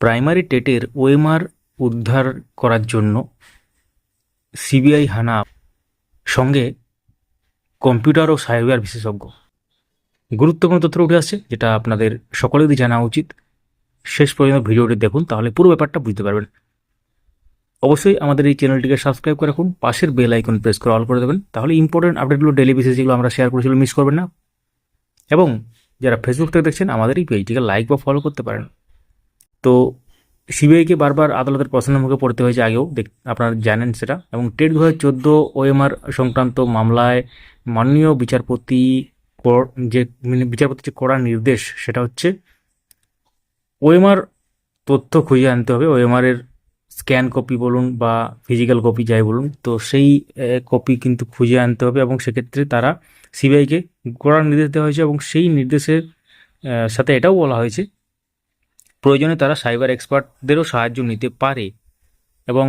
Primary টেটের OMR উদ্ধার করার জন্য সিবিআই হানা সঙ্গে কম্পিউটার ও সাইবার বিশেষজ্ঞ। গুরুত্বপূর্ণ তথ্য উঠে আসছে, যেটা আপনাদের সকলেরই জানা উচিত। শেষ পর্যন্ত ভিডিওটি দেখুন, তাহলে পুরো ব্যাপারটা বুঝতে পারবেন। অবশ্যই আমাদের এই চ্যানেলটিকে সাবস্ক্রাইব করে রাখুন, পাশের বেল আইকন প্রেস করে অল করে দেবেন, তাহলে ইম্পর্টেন্ট আপডেটগুলো ডেলি বেসিস যেগুলো আমরা শেয়ার করেছিল মিস করবেন না। এবং যারা ফেসবুক থেকে দেখছেন, আমাদের এই পেজটিকে লাইক বা ফলো করতে পারেন। তো সিবিআইকে বারবার আদালতের প্রশ্নের মুখে পড়তে হয়েছে আগেও, দেখ, আপনারা জানেন সেটা। এবং টেট দু হাজার চোদ্দ ওএমআর সংক্রান্ত মামলায় মাননীয় বিচারপতি কর- যে মানে বিচারপতির যে কড়া নির্দেশ, সেটা হচ্ছে ওএমআর তথ্য খুঁজে আনতে হবে ওএমআর এর স্ক্যান কপি বলুন বা ফিজিক্যাল কপি যাই বলুন, তো সেই কপি কিন্তু খুঁজে আনতে হবে এবং সেক্ষেত্রে তারা সিবিআইকে করার নির্দেশ দেওয়া হয়েছে এবং সেই নির্দেশের সাথে এটাও বলা হয়েছে প্রয়োজনে তারা সাইবার এক্সপার্টদেরও সাহায্য নিতে পারে এবং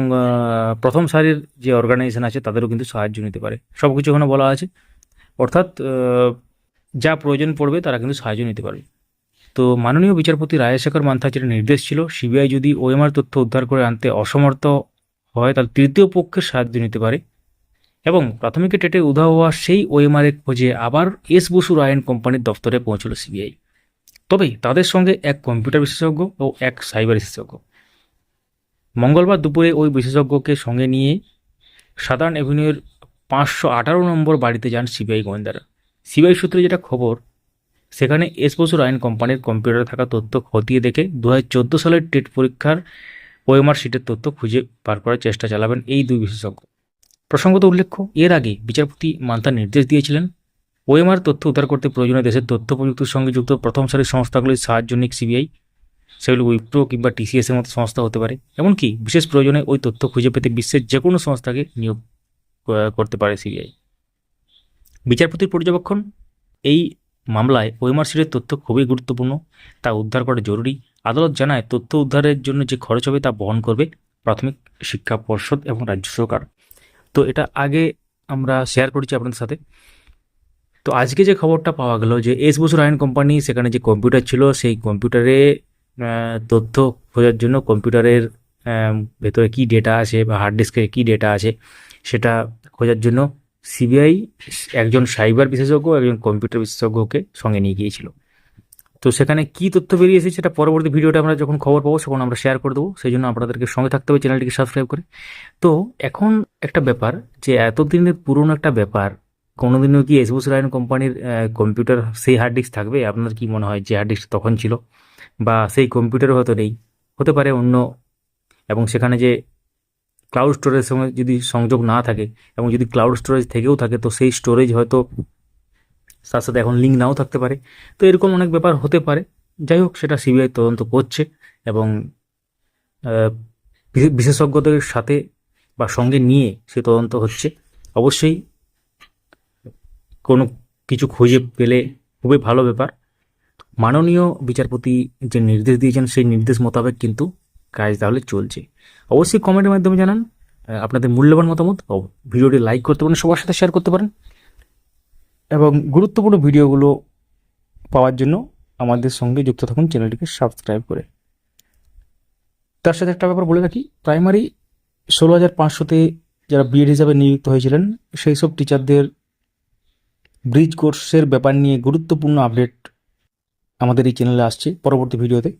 প্রথম সারির যে অর্গানাইজেশন আছে তাদেরও কিন্তু সাহায্য নিতে পারে। সব কিছু ওখানে বলা আছে। অর্থাৎ যা প্রয়োজন পড়বে তারা কিন্তু সাহায্য নিতে পারবে। তো মাননীয় বিচারপতি রায়শেখর যেটা নির্দেশ ছিল, সিবিআই যদি ওএমআর তথ্য উদ্ধার করে আনতে অসমর্থ হয়, তাহলে তৃতীয় পক্ষের সাহায্য নিতে পারে। এবং প্রাথমিক টেটে উধাও হওয়া সেই ওএমআর এর খোঁজে আবার এস বসু রায়ন কোম্পানির দপ্তরে পৌঁছলো সিবিআই। তবে তাদের সঙ্গে এক কম্পিউটার বিশেষজ্ঞ ও এক সাইবার বিশেষজ্ঞ। মঙ্গলবার দুপুরে ওই বিশেষজ্ঞকে সঙ্গে নিয়ে সাধারণ অ্যাভিনিউর পাঁচশো আঠারো নম্বর বাড়িতে যান সিবিআই গোয়েন্দারা। সিবিআই সূত্রে যেটা খবর, সেখানে এস বসু রায়ন কোম্পানির কম্পিউটারে থাকা তথ্য খতিয়ে দেখে দু হাজার চোদ্দ সালের টেট পরীক্ষার ওএমআর শিটের তথ্য খুঁজে বার করার চেষ্টা চালাবেন এই দুই বিশেষজ্ঞ। প্রসঙ্গত উল্লেখ্য, এর আগে বিচারপতি মান্তা নির্দেশ দিয়েছিলেন ওএমআর তথ্য উদ্ধার করতে প্রয়োজনে দেশের তথ্য প্রযুক্তির সঙ্গে যুক্ত প্রথম সারির সংস্থাগুলির সাহায্য নিক সিবিআই, সেগুলো উইপ্রো কিংবা টিসিএস এর মতো সংস্থা হতে পারে। এমনকি বিশেষ প্রয়োজনে ওই তথ্য খুঁজে পেতে বিশ্বের যে কোনো সংস্থাকে নিয়োগ করতে পারে সিবিআই। বিচারপতির পর্যবেক্ষণ, এই মামলায় ওএমআর শিটের তথ্য খুবই গুরুত্বপূর্ণ, তা উদ্ধার করা জরুরি। আদালত জানায়, তথ্য উদ্ধারের জন্য যে খরচ হবে তা বহন করবে প্রাথমিক শিক্ষা পর্ষদ এবং রাজ্য সরকার। তো এটা আগে আমরা শেয়ার করেছি আপনাদের সাথে। তো আজকে যে খবরটা পাওয়া গেল যে এস বসু রায়ন কোম্পানি সেখানে যে কম্পিউটার ছিল, সেই কম্পিউটারে তথ্য খোঁজার জন্য কম্পিউটারের ভেতরে কী ডেটা আছে বা হার্ড ডিস্কে কী ডেটা আছে সেটা খোঁজার জন্য সিবিআই একজন সাইবার বিশেষজ্ঞ, একজন কম্পিউটার বিশেষজ্ঞকে সঙ্গে নিয়ে গিয়েছিল। তো সেখানে কি তথ্য বেরিয়েছে সেটা পরবর্তী ভিডিওটা আমরা যখন খবর পাবো তখন আমরা শেয়ার করে দেবো। সেই জন্য আপনাদেরকে সঙ্গে থাকতে হবে, চ্যানেলটিকে সাবস্ক্রাইব করে। তো এখন একটা ব্যাপার যে এতদিনের পুরনো একটা ব্যাপার কোনোদিনও কি এসবুস রায়ন কোম্পানির কম্পিউটার সেই হার্ড ডিস্ক থাকবে? আপনার কি মনে হয় যে হার্ড ডিস্ক তখন ছিল? বা সেই কম্পিউটারও হয়তো নেই। হতে পারে অন্য, এবং সেখানে যে ক্লাউড স্টোরেজের সঙ্গে যদি সংযোগ না থাকে, এবং যদি ক্লাউড স্টোরেজ থেকেও থাকে, তো সেই স্টোরেজ হয়তো তার সাথে এখন লিঙ্ক নাও থাকতে পারে। তো এরকম অনেক ব্যাপার হতে পারে। যাই হোক, সেটা সিবিআই তদন্ত করছে, এবং বিশেষজ্ঞদের সাথে বা সঙ্গে নিয়ে সে তদন্ত হচ্ছে। অবশ্যই কোনো কিছু খুঁজে পেলে খুবই ভালো ব্যাপার। মাননীয় বিচারপতি যে নির্দেশ দিয়েছেন, সেই নির্দেশ মোতাবেক কিন্তু কাজ তাহলে চলছে। অবশ্যই কমেন্টের মাধ্যমে জানান আপনাদের মূল্যবান মতামত। ভিডিওটি লাইক করতে পারেন, সবার সাথে শেয়ার করতে পারেন। এবং গুরুত্বপূর্ণ ভিডিওগুলো পাওয়ার জন্য আমাদের সঙ্গে যুক্ত থাকুন চ্যানেলটিকে সাবস্ক্রাইব করে। তার সাথে একটা ব্যাপার বলে রাখি প্রাইমারি ষোলো হাজার পাঁচশোতে যারা বিএড হিসাবে নিযুক্ত হয়েছিলেন, সেই সব টিচারদের ব্রিজ কোর্সের ব্যাপার নিয়ে গুরুত্বপূর্ণ আপডেট আমাদের এই চ্যানেলে আসছে। পরবর্তী ভিডিওতে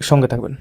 সঙ্গে থাকবেন।